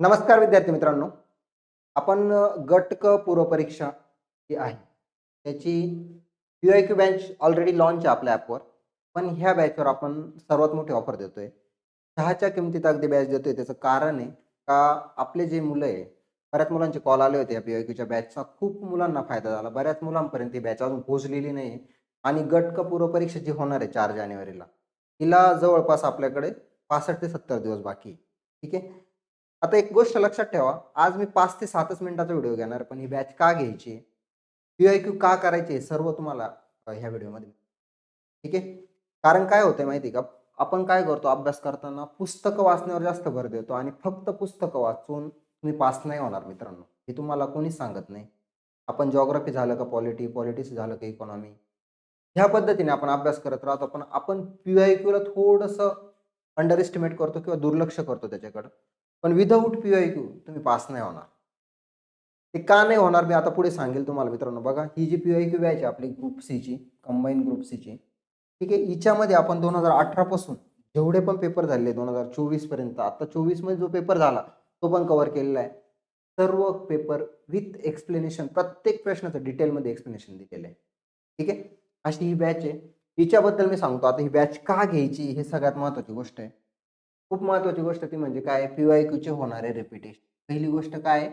नमस्कार विद्यार्थी मित्रांनो. आपण गट क पूर्व परीक्षा जी आहे. त्याची P I Q batch already launch आहे आपल्या ॲपवर पण ह्या बॅचवर आपण सर्वात मोठी ऑफर देतोय. चहाच्या किमतीत अगदी बॅच देतोय. त्याचं कारण आहे का आपले जे मुलं आहे बऱ्याच मुलांचे कॉल आले होते या पी आय क्यूच्या बॅचचा खूप मुलांना फायदा झाला. बऱ्याच मुलांपर्यंत ही बॅच अजून पोहोचलेली नाही. आहे आणि गट क पूर्व परीक्षा जी होणार आहे चार जानेवारीला तिला जवळपास आपल्याकडे पासष्ट ते सत्तर दिवस बाकी ठीक आहे? आता एक गोष्ट लक्षात ठेवा. आज मी पाच ते सातच मिनिटाचा व्हिडिओ घेणार पण ही बॅच का घ्यायची? पी आय क्यू का करायची सर्व तुम्हाला ह्या व्हिडिओमध्ये. ठीक आहे? कारण काय होतंय माहिती आहे का? आपण काय करतो? अभ्यास करताना पुस्तकं वाचण्यावर जास्त भर देतो आणि फक्त पुस्तकं वाचून तुम्ही पास नाही होणार मित्रांनो. हे तुम्हाला कोणीच सांगत नाही. आपण जॉग्राफी झालं का पॉलिटी पॉलिटिक्स झालं का इकॉनॉमी ह्या पद्धतीने आपण अभ्यास करत राहतो पण आपण पी आय क्यूला थोडंसं अंडर एस्टिमेट करतो किंवा दुर्लक्ष करतो त्याच्याकडं. पण विदाऊट पी आय क्यू तुम्ही पास नाही होणार. ते का नाही होणार मी आता पुढे सांगेल तुम्हाला मित्रांनो. बघा ही जी पी आय क्यू बॅच आहे आपली ग्रुप सीची कंबाईन ग्रुप सीची ठीक आहे? हिच्यामध्ये आपण दोन हजार अठरापासून जेवढे पण पेपर झाले दोन हजार चोवीसपर्यंत आता चोवीसमध्ये जो पेपर झाला तो पण कव्हर केलेला आहे. सर्व पेपर विथ एक्सप्लेनेशन प्रत्येक प्रश्नाचं डिटेलमध्ये एक्सप्लेनेशन दिलेलं आहे. ठीक आहे? अशी ही बॅच आहे. हिच्याबद्दल मी सांगतो. आता ही बॅच का घ्यायची हे सगळ्यात महत्त्वाची गोष्ट आहे. खूप महत्वाची गोष्ट ती म्हणजे काय पी वाय क्यूचे होणारे रिपिटेशन पहिली गोष्ट काय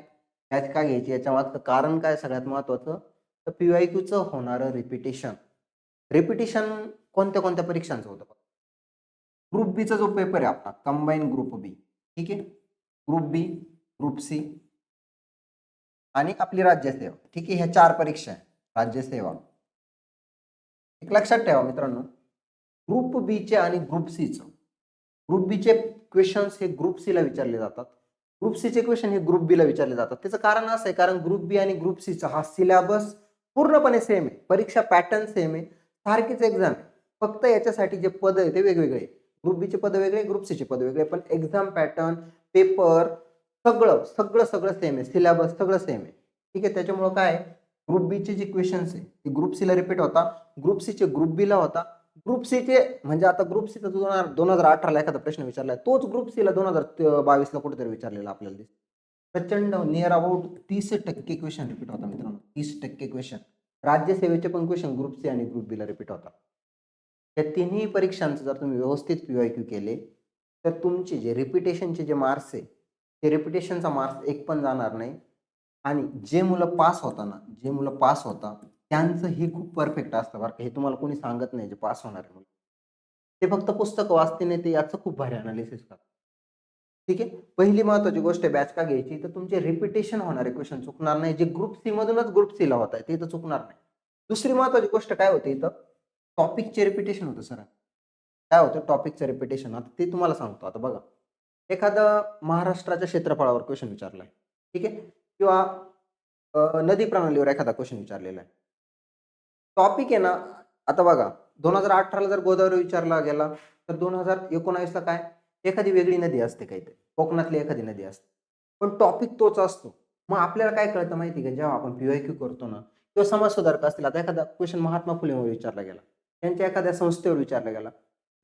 यात का घ्यायची याच्या मागचं कारण काय सगळ्यात महत्वाचं तर पी वाय क्यूचं होणारं रिपिटेशन रिपिटेशन कोणत्या कोणत्या परीक्षांचं होतं ग्रुप बीचा जो पेपर आहे आपला कंबाईन ग्रुप बी ठीक आहे? ग्रुप बी ग्रुप सी आणि आपली राज्यसेवा. ठीक आहे? ह्या चार परीक्षा आहे राज्यसेवा. एक लक्षात ठेवा मित्रांनो. ग्रुप बीचे आणि ग्रुप सीचं ग्रुप बीचे क्वेश्चन्स हे ग्रुप सीला विचारले जातात. ग्रुप सीचे क्वेश्चन हे ग्रुप बीला विचारले जातात. त्याचं कारण असं आहे कारण ग्रुप बी आणि ग्रुप सीचा हा सिलेबस पूर्णपणे सेम आहे. परीक्षा पॅटर्न सेम आहे. सारखीच एक्झाम आहे. फक्त याच्यासाठी जे पद आहे ते वेगवेगळे ग्रुप बीचे पद वेगळे ग्रुप सीचे पद वेगळे पण एक्झाम पॅटर्न पेपर सगळं सगळं सगळं सेम आहे. सिलेबस सगळं सेम आहे. ठीक आहे त्याच्यामुळं काय ग्रुप बीचे जे क्वेश्चन्स आहे ते ग्रुप सीला रिपीट होता. ग्रुप सीचे ग्रुप बीला होता. ग्रुप सीचे म्हणजे आता ग्रुप सीचा दोन हजार दोन हजार अठराला एखादा प्रश्न विचारलाय तोच ग्रुप सीला दोन हजार बावीसला कुठेतरी विचारलेला आपल्याला दिसतो प्रचंड नियर अबाउट तीस टक्के क्वेश्चन रिपीट होता मित्रांनो तीस टक्के क्वेश्चन राज्यसेवेचे पण क्वेश्चन ग्रुप सी आणि ग्रुप बीला रिपीट होता. या तिन्ही परीक्षांचं जर तुम्ही व्यवस्थित पी वाय क्यू केले तर तुमचे जे रिपिटेशनचे जे मार्क्स आहे ते रिपिटेशनचा मार्क्स एक पण जाणार नाही. आणि जे मुलं पास होता ना जे मुलं पास होता त्यांचं हे खूप परफेक्ट असतं बरं का. हे तुम्हाला कोणी सांगत नाही जे पास होणार आहे ते फक्त पुस्तकं वाचते नाही ते याचं खूप भारी अनालिसिस करतात. ठीक आहे? पहिली महत्वाची गोष्ट बॅच का घ्यायची? तर तुमचे रिपिटेशन होणारे क्वेश्चन चुकणार नाही. जे ग्रुप सी मधूनच ग्रुप सी ला होत आहे ते तर चुकणार नाही. दुसरी महत्वाची गोष्ट काय होते इथं? टॉपिकचे रिपिटेशन होतं सर. काय होतं? टॉपिकचं रिपिटेशन आता ते तुम्हाला सांगतो. आता बघा. एखादं महाराष्ट्राच्या क्षेत्रफळावर क्वेश्चन विचारलाय. ठीक आहे? किंवा नदी प्रणालीवर एखादा क्वेश्चन विचारलेला आहे. टॉपिक आहे ना आता बघा दोन हजार अठराला जर गोदावरी विचारला गेला तर दोन हजार एकोणावीसला काय? एखादी वेगळी नदी असते काहीतरी कोकणातली एखादी नदी असते. पण टॉपिक तोच असतो. मग आपल्याला काय कळतं माहिती का? जेव्हा आपण पीवाय क्यू करतो ना किंवा समाज सुधारक असतील आता एखादा क्वेश्चन महात्मा फुलेवर विचारला गेला त्यांच्या एखाद्या संस्थेवर विचारला गेला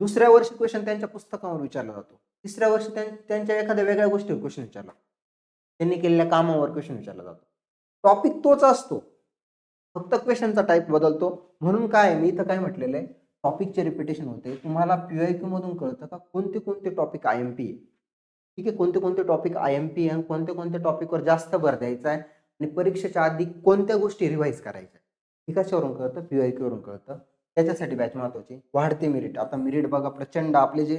दुसऱ्या वर्षी क्वेश्चन त्यांच्या पुस्तकावर विचारला जातो तिसऱ्या वर्षी त्यांच्या एखाद्या वेगळ्या गोष्टीवर क्वेश्चन विचारला त्यांनी केलेल्या कामावर क्वेश्चन विचारला जातो. टॉपिक तोच असतो. फक्त क्वेश्चनचा टाईप बदलतो. म्हणून काय मी इथं काय म्हटलेलं आहे टॉपिकचे रिपिटेशन होते. तुम्हाला पी आय क्यूमधून कळतं का कोणते कोणते टॉपिक आय एम पी आहे? ठीक आहे कोणते कोणते टॉपिक आय एम पी आणि कोणत्या कोणत्या टॉपिकवर जास्त भर द्यायचा आहे आणि परीक्षेच्या आधी कोणत्या गोष्टी रिवाईज करायच्या हे कशावरून कळतं? पी आय क्यूवरून कळतं. त्याच्यासाठी बॅच महत्वाची वाढते मिरिट आता मिरिट बघा प्रचंड आपले जे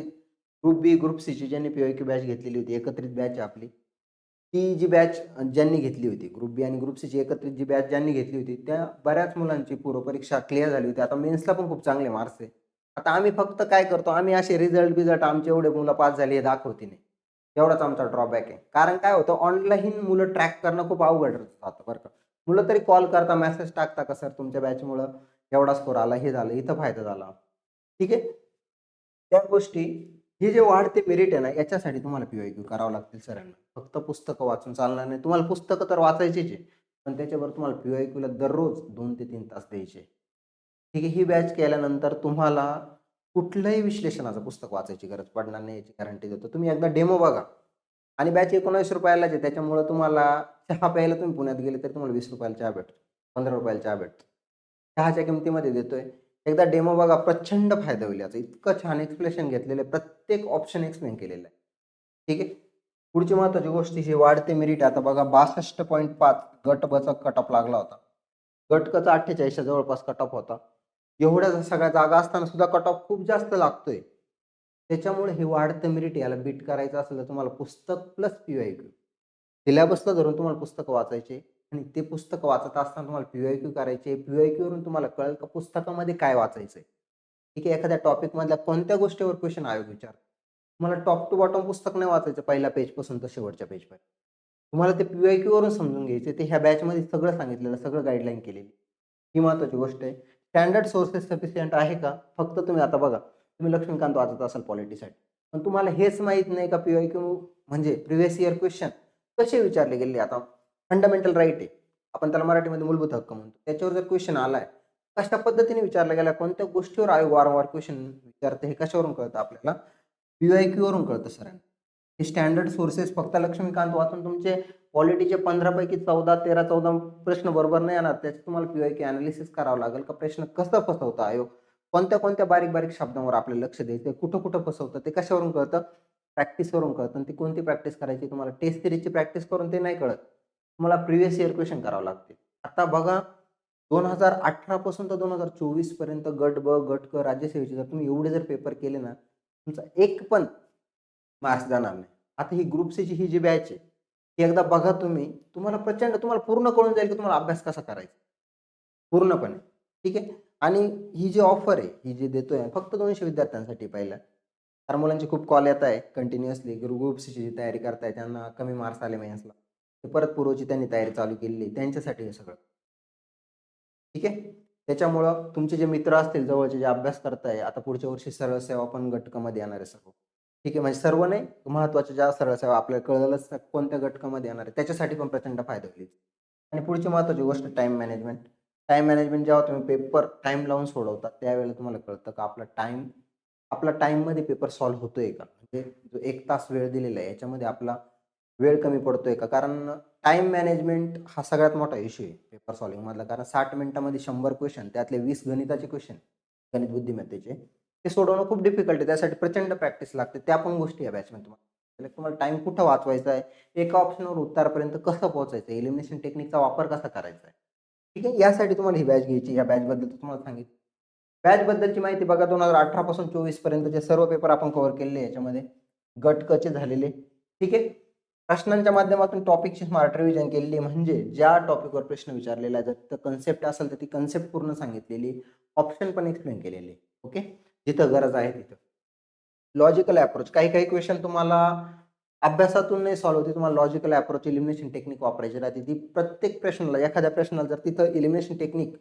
ग्रुप बी ग्रुप सीची ज्यांनी पी आय क्यू बॅच घेतलेली होती एकत्रित बॅच आहे आपली. ती जी बॅच ज्यांनी घेतली होती ग्रुप बी आणि ग्रुप सीची एकत्रित जी बॅच ज्यांनी घेतली होती त्या बऱ्याच मुलांची पूर्व परीक्षा क्लिअर झाली होती. आता मेन्सला पण खूप चांगले मार्क्स आहे. आता आम्ही फक्त काय करतो आम्ही असे रिझल्ट बिझल्ट आमचे एवढे मुलं पास झाली हे दाखवते नाही. एवढाच आमचा ड्रॉबॅक आहे. कारण काय होतं ऑनलाईन मुलं ट्रॅक करणं खूप अवघड राहतं बरं का. मुलं तरी कॉल करता मेसेज टाकता का सर तुमच्या बॅचमुळं एवढा स्कोर आला हे झालं इथं फायदा झाला. ठीक आहे? त्या गोष्टी हे जे वाढते मेरिट आहे ना याच्यासाठी तुम्हाला पी क्यू करावं लागतील सरांना फक्त पुस्तकं वाचून चालणार नाही. तुम्हाला पुस्तकं तर वाचायचीच आहे पण त्याच्यावर तुम्हाला पी क्यूला दररोज दोन ते तीन तास द्यायचे. ठीक आहे ही बॅच केल्यानंतर तुम्हाला कुठलंही विश्लेषणाचं पुस्तक वाचायची गरज पडणार नाही याची गॅरंटी देतो. तुम्ही एकदा डेमो बघा. आणि बॅच एकोणावीस रुपयालाच आहे त्याच्यामुळं तुम्हाला चहा प्यायला तुम्ही पुण्यात गेले तर तुम्हाला वीस रुपयाला चहा भेटतो पंधरा रुपयाला चहा भेटतो. चहाच्या किमतीमध्ये देतोय. एकदा डेमो बघा प्रचंड फायदा होईल याचा. इतकं छान एक्सप्लेशन घेतलेलं आहे. प्रत्येक ऑप्शन एक्सप्लेन केलेलं आहे. ठीक आहे? पुढची महत्त्वाची गोष्ट ही वाढते मेरिट आता बघा बासष्ट पॉईंट पाच गट बचा कट ऑफ लागला होता. गटकचा अठ्ठेचाळीसच्या जवळपास कट ऑफ होता. एवढ्या सगळ्या जागा असताना सुद्धा कट ऑफ खूप जास्त लागतोय. त्याच्यामुळे हे वाढतं मेरिट याला बीट करायचं असेल तर तुम्हाला पुस्तक प्लस पीवाय क्यू सिलेबसला धरून तुम्हाला पुस्तकं वाचायचे. आणि ते पुस्तक वाचत असताना तुम्हाला पी आय क्यू करायचे. पीवाय आय क्यूवरून तुम्हाला कळेल का पुस्तकामध्ये काय वाचायचंय? ठीक आहे एखाद्या टॉपिकमधल्या कोणत्या गोष्टीवर क्वेश्चन आयोग विचार तुम्हाला टॉप टू बॉटम पुस्तक नाही वाचायचं पहिल्या पेजपासून तर शेवटच्या पेजपर्यंत तुम्हाला ते पी वाय क्यूवरून समजून घ्यायचे ते ह्या बॅचमध्ये सगळं सांगितलेलं सगळं गाईडलाईन केलेली. ही महत्त्वाची गोष्ट आहे. स्टँडर्ड सोर्सेस सफिशियंट आहे का? फक्त तुम्ही आता बघा तुम्ही लक्ष्मीकांत वाचत असाल पॉलिटीसाठी पण तुम्हाला हेच माहीत नाही का पी आय क्यू म्हणजे प्रिव्हियस इयर क्वेश्चन कसे विचारले गेले आता? फंडामेंटल राईट आहे. आपण त्याला मराठीमध्ये मूलभूत हक्क म्हणतो. त्याच्यावर जर क्वेश्चन आलाय कशा पद्धतीने विचारला गेला कोणत्या गोष्टीवर आयोग वारंवार क्वेश्चन विचारतं हे कशावरून कळतं आपल्याला? पीवाय क्यू वरून कळतं सर हे स्टँडर्ड सोर्सेस फक्त लक्ष्मीकांत वाचून तुमचे क्वालिटीचे पंधरापैकी चौदा तेरा चौदा प्रश्न बरोबर नाही येणार त्याचे तुम्हाला पीवाय क्यू अनालिसिस करावं लागेल का? प्रश्न कसं फसवतं आयोग कोणत्या कोणत्या बारीक बारीक शब्दांवर आपल्याला लक्ष द्यायचं कुठं कुठं फसवतं? ते कशावरून कळतं? प्रॅक्टिसवरून कळतं. आणि ती कोणती प्रॅक्टिस करायची? तुम्हाला टेस्ट सिरीजची प्रॅक्टिस करून ते नाही कळत. तुम्हाला प्रिव्हियस इयर क्वेश्चन करावं लागते आता बघा दोन हजार अठरा पासून तर दोन हजार चोवीसपर्यंत गट ब गट क राज्यसेवेचे जर तुम्ही एवढे जर पेपर केले ना तुमचा एक पण मार्क्स जाणार नाही. आता ही ग्रुप सीची ही जी बॅच आहे ही एकदा बघा तुम्ही तुम्हाला प्रचंड तुम्हाला पूर्ण कळून जाईल की तुम्हाला अभ्यास कसा करायचा. पूर्णपणे. ठीक आहे? आणि ही जी ऑफर आहे ही जी देतोय फक्त दोनशे विद्यार्थ्यांसाठी पहिलं. तर मुलांचे खूप कॉल येत आहे कंटिन्युअसली ग्रुप सीची जी तयारी करताय त्यांना कमी मार्क्स आले मेन्सला परत पूर्वची त्यांनी तयारी चालू केलेली त्यांच्यासाठी हे सगळं. ठीक आहे? त्याच्यामुळं तुमचे जे मित्र असतील जवळचे जे अभ्यास करताय आता पुढच्या वर्षी सरळ सेवा पण घटकामध्ये येणार आहे सर्व. ठीक आहे? म्हणजे सर्व नाही महत्त्वाच्या ज्या सरळ सेवा आपल्याला कळलंच कोणत्या घटकामध्ये येणार आहे त्याच्यासाठी पण प्रचंड फायदा होईल. आणि पुढची महत्वाची गोष्ट टाइम मॅनेजमेंट टाइम मॅनेजमेंट जेव्हा तुम्ही पेपर टाइम लावून सोडवता त्यावेळेला तुम्हाला कळतं का आपला टाइम आपला टाइममध्ये पेपर सॉल्व्ह होतोय का? म्हणजे जो एक तास वेळ दिलेला आहे याच्यामध्ये आपला वेळ कमी पडतोय का? कारण टाइम मॅनेजमेंट हा सगळ्यात मोठा इश्यू आहे पेपर सॉल्विंगमधला कारण साठ मिनिटामध्ये शंभर क्वेश्चन त्यातले वीस गणिताचे क्वेश्चन गणित बुद्धिमत्तेचे ते सोडवणं खूप डिफिकल्ट आहे. त्यासाठी प्रचंड प्रॅक्टिस लागते. त्या पण गोष्टी या बॅचमध्ये तुम्हाला. तुम्हाला टाईम कुठं वाचवायचा आहे? एका ऑप्शनवर उत्तरापर्यंत कसं पोहोचायचं? एलिमिनेशन टेक्निकचा वापर कसा करायचा आहे? ठीक आहे? यासाठी तुम्हाला ही बॅच घ्यायची या बॅचबद्दल तुम्हाला सांगितलं. बॅचबद्दलची माहिती बघा. दोन हजार अठरापासून चोवीसपर्यंतचे सर्व पेपर आपण कव्हर केलेले याच्यामध्ये. गट कचे झालेले. ठीक आहे? प्रश्नांच्या माध्यमातून टॉपिकची स्मार्ट रिव्हिजन केलेली म्हणजे ज्या टॉपिकवर प्रश्न विचारलेला आहे जर कन्सेप्ट असेल तर ती कन्सेप्ट पूर्ण सांगितलेली ऑप्शन पण एक्सप्लेन केलेली ओके जिथं गरज आहे तिथं. लॉजिकल अप्रोच काही काही क्वेश्चन तुम्हाला अभ्यासातून नाही सॉल्व्ह होते. तुम्हाला लॉजिकल अप्रोच इलिमिनेशन टेक्निक वापरायची राहते. ती प्रत्येक प्रश्नाला एखाद्या प्रश्नाला जर तिथं इलिमिनेशन टेक्निक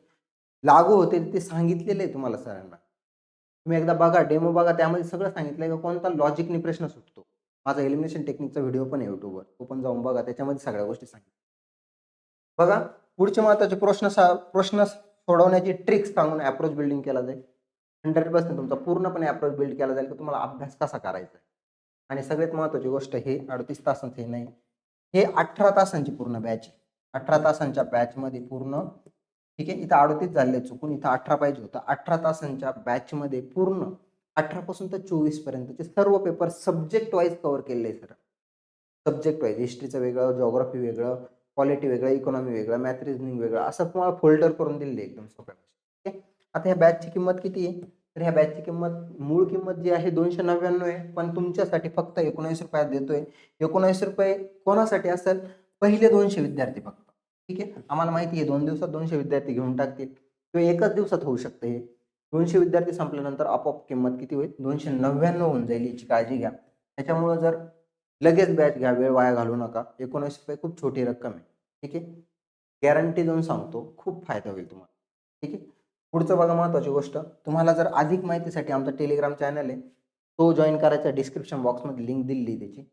लागू होते ते सांगितलेलं आहे तुम्हाला सरांना. तुम्ही एकदा बघा डेमो बघा त्यामध्ये सगळं सांगितलंय का? कोणता लॉजिकनी प्रश्न सुटतो? माझा एलिमिनेशन टेक्निकचा व्हिडिओ पण आहे युट्यूबवर तो पण जाऊन बघा त्याच्यामध्ये सगळ्या गोष्टी सांगितल्या बघा पुढचे महत्त्वाचे प्रश्न प्रश्न सोडवण्याची ट्रिक्स सांगून अप्रोच बिल्डिंग केला जाईल. हंड्रेड पर्सेंट तुमचा पूर्णपणे अप्रोच बिल्ड केला जाईल की तुम्हाला अभ्यास कसा करायचा आहे. आणि सगळ्यात महत्वाची गोष्ट हे अडतीस तासांचं हे नाही हे अठरा तासांची पूर्ण बॅच आहे. अठरा तासांच्या बॅचमध्ये पूर्ण ठीक आहे इथं अडतीस झाले चुकून इथं अठरा पाहिजे होतं. अठरा तासांच्या बॅचमध्ये पूर्ण अठरा पासून तर चोवीस पर्यंतचे सर्व पेपर सब्जेक्ट वाईज कव्हर केलेले सर. सब्जेक्ट वाईज हिस्ट्रीचं वेगळं जॉग्राफी वेगळं क्वालिटी वेगळं इकॉनॉमी वेगळं मॅथ रिजनिंग वेगळं असं तुम्हाला फोल्डर करून दिलेलं एकदम सोप्या ठीक आहे आता ह्या बॅचची किंमत किती आहे? तर ह्या बॅचची किंमत मूळ किंमत जी आहे दोनशे नव्याण्णव आहे पण तुमच्यासाठी फक्त एकोणऐंशी रुपयात देतोय. एकोणऐंशी रुपये कोणासाठी असेल? पहिले दोनशे विद्यार्थी फक्त. ठीक आहे? आम्हाला माहिती आहे दोन दिवसात दोनशे विद्यार्थी घेऊन टाकतील. किंवा एकच दिवसात होऊ शकतं हे. दोनशे विद्यार्थी संपल्यानंतर आपोआप किंमत किती होईल? दोनशे नव्याण्णव होऊन जाईल याची काळजी घ्या. त्याच्यामुळं जर लगेच बॅच घ्या वेळ वाया घालू नका. एकोणऐंशी रुपये खूप छोटी रक्कम आहे. ठीक आहे? गॅरंटी देऊन सांगतो खूप फायदा होईल तुम्हाला. ठीक आहे? पुढचं बघा महत्वाची गोष्ट. तुम्हाला जर अधिक माहितीसाठी आमचा टेलिग्राम चॅनल आहे तो जॉईन करायचा डिस्क्रिप्शन बॉक्समध्ये लिंक दिली त्याची.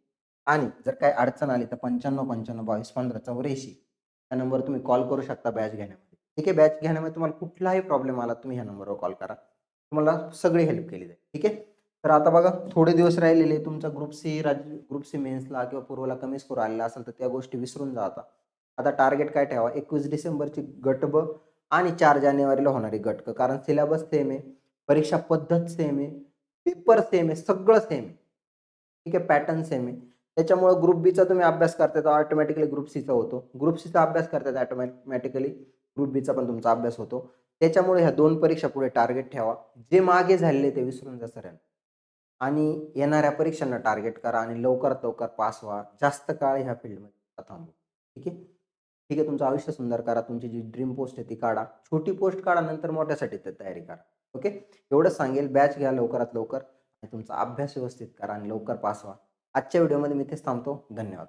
आणि जर काय अडचण आली तर पंच्याण्णव पंच्याण्णव बावीस पंधरा चौऱ्याऐंशी त्या नंबर तुम्ही कॉल करू शकता बॅच घेण्यामध्ये. ठीक आहे? बॅच घेण्यामध्ये तुम्हाला कुठलाही प्रॉब्लेम आला तुम्ही ह्या नंबरवर कॉल करा. तुम्हाला सगळी हेल्प केली जाईल. ठीक आहे? तर आता बघा थोडे दिवस राहिलेले तुमचा ग्रुप सी राज्य ग्रुप सी मेन्सला किंवा पूर्वला कमी स्कोर आलेला असेल तर त्या गोष्टी विसरून जा आता. आता टार्गेट काय ठेवा? एकवीस डिसेंबरची गट ब आणि चार जानेवारीला होणारी गट क कारण सिलेबस सेम आहे परीक्षा पद्धत सेम आहे पेपर सेम आहे सगळं सेम आहे. ठीक आहे? पॅटर्न सेम आहे. त्याच्यामुळे ग्रुप बीचा तुम्ही अभ्यास करताय तर ऑटोमॅटिकली ग्रुप सीचा होतो. ग्रुप सीचा अभ्यास करताय ऑटोमॅटिकली ग्रुप बीचा पण तुमचा अभ्यास होतो. त्याच्यामुळे ह्या दोन परीक्षा पुढे टार्गेट ठेवा. जे मागे झालेले ते विसरून जा सर आणि येणाऱ्या परीक्षांना टार्गेट करा आणि लवकरात लवकर पास व्हा. जास्त काळ ह्या फील्डमध्ये थांबू. ठीक आहे? ठीक आहे तुमचं आयुष्य सुंदर करा. तुमची जी ड्रीम पोस्ट आहे ती काढा. छोटी पोस्ट काढा नंतर मोठ्यासाठी ते तयारी करा. ओके? एवढंच सांगेल. बॅच घ्या लवकरात लवकर. आणि तुमचा अभ्यास व्यवस्थित करा आणि लवकर पास व्हा. आजच्या व्हिडिओमध्ये मी तेच थांबतो. धन्यवाद.